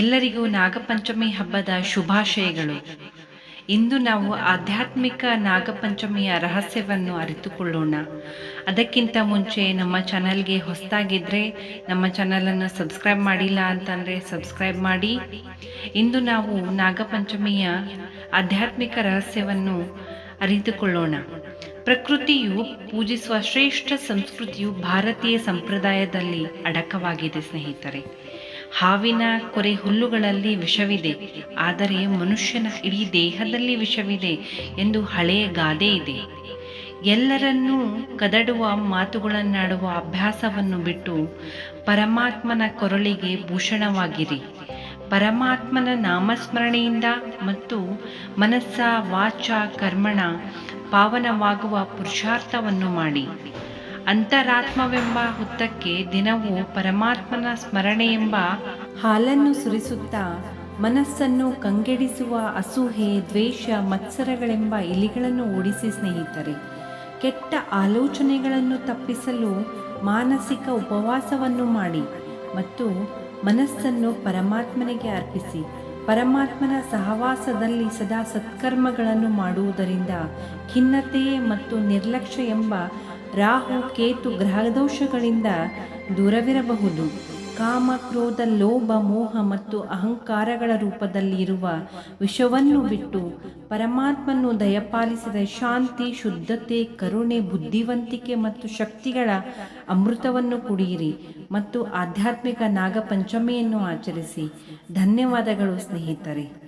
ಎಲ್ಲರಿಗೂ ನಾಗಪಂಚಮಿ ಹಬ್ಬದ ಶುಭಾಶಯಗಳು. ಇಂದು ನಾವು ಆಧ್ಯಾತ್ಮಿಕ ನಾಗಪಂಚಮಿಯ ರಹಸ್ಯವನ್ನು ಅರಿತುಕೊಳ್ಳೋಣ. ಅದಕ್ಕಿಂತ ಮುಂಚೆ ನಮ್ಮ ಚಾನಲ್ಗೆ ಹೊಸದಾಗಿದ್ದರೆ ನಮ್ಮ ಚಾನಲನ್ನು ಸಬ್ಸ್ಕ್ರೈಬ್ ಮಾಡಿಲ್ಲ ಅಂತಂದರೆ ಸಬ್ಸ್ಕ್ರೈಬ್ ಮಾಡಿ. ಇಂದು ನಾವು ನಾಗಪಂಚಮಿಯ ಆಧ್ಯಾತ್ಮಿಕ ರಹಸ್ಯವನ್ನು ಅರಿತುಕೊಳ್ಳೋಣ. ಪ್ರಕೃತಿಯು ಪೂಜಿಸುವ ಶ್ರೇಷ್ಠ ಸಂಸ್ಕೃತಿಯು ಭಾರತೀಯ ಸಂಪ್ರದಾಯದಲ್ಲಿ ಅಡಕವಾಗಿದೆ ಸ್ನೇಹಿತರೆ. ಹಾವಿನ ಕೊರೆ ಹುಲ್ಲುಗಳಲ್ಲಿ ವಿಷವಿದೆ. ಆದರೆ ಮನುಷ್ಯನ ಇಡೀ ದೇಹದಲ್ಲಿ ವಿಷವಿದೆ ಎಂದು ಹಳೆಯ ಗಾದೆ ಇದೆ. ಎಲ್ಲರನ್ನೂ ಕದಡುವ ಮಾತುಗಳನ್ನಾಡುವ ಅಭ್ಯಾಸವನ್ನು ಬಿಟ್ಟು ಪರಮಾತ್ಮನ ಕೊರಳಿಗೆ ಭೂಷಣವಾಗಿರಿ. ಪರಮಾತ್ಮನ ನಾಮಸ್ಮರಣೆಯಿಂದ ಮತ್ತು ಮನಸ್ಸ ವಾಚ ಕರ್ಮಣ ಪಾವನವಾಗುವ ಪುರುಷಾರ್ಥವನ್ನು ಮಾಡಿ. ಅಂತರಾತ್ಮವೆಂಬ ಹುತ್ತಕ್ಕೆ ದಿನವೂ ಪರಮಾತ್ಮನ ಸ್ಮರಣೆ ಎಂಬ ಹಾಲನ್ನು ಸುರಿಸುತ್ತಾ ಮನಸ್ಸನ್ನು ಕಂಗೆಡಿಸುವ ಅಸೂಹೆ, ದ್ವೇಷ, ಮತ್ಸರಗಳೆಂಬ ಇಲಿಗಳನ್ನು ಓಡಿಸಿ ಸ್ನೇಹಿತರೆ, ಕೆಟ್ಟ ಆಲೋಚನೆಗಳನ್ನು ತಪ್ಪಿಸಲು ಮಾನಸಿಕ ಉಪವಾಸವನ್ನು ಮಾಡಿ ಮತ್ತು ಮನಸ್ಸನ್ನು ಪರಮಾತ್ಮನಿಗೆ ಅರ್ಪಿಸಿ, ಪರಮಾತ್ಮನ ಸಹವಾಸದಲ್ಲಿ ಸದಾ ಸತ್ಕರ್ಮಗಳನ್ನು ಮಾಡುವುದರಿಂದ ಖಿನ್ನತೆ ಮತ್ತು ನಿರ್ಲಕ್ಷ್ಯ ಎಂಬ ರಾಹು ಕೇತು ಗ್ರಹದೋಷಗಳಿಂದ ದೂರವಿರಬಹುದು. ಕಾಮ, ಕ್ರೋಧ, ಲೋಭ, ಮೋಹ ಮತ್ತು ಅಹಂಕಾರಗಳ ರೂಪದಲ್ಲಿ ಇರುವ ವಿಷವನ್ನು ಬಿಟ್ಟು ಪರಮಾತ್ಮನು ದಯಪಾಲಿಸಿದ ಶಾಂತಿ, ಶುದ್ಧತೆ, ಕರುಣೆ, ಬುದ್ಧಿವಂತಿಕೆ ಮತ್ತು ಶಕ್ತಿಗಳ ಅಮೃತವನ್ನು ಕುಡಿಯಿರಿ ಮತ್ತು ಆಧ್ಯಾತ್ಮಿಕ ನಾಗಪಂಚಮಿಯನ್ನು ಆಚರಿಸಿ. ಧನ್ಯವಾದಗಳು ಸ್ನೇಹಿತರೆ.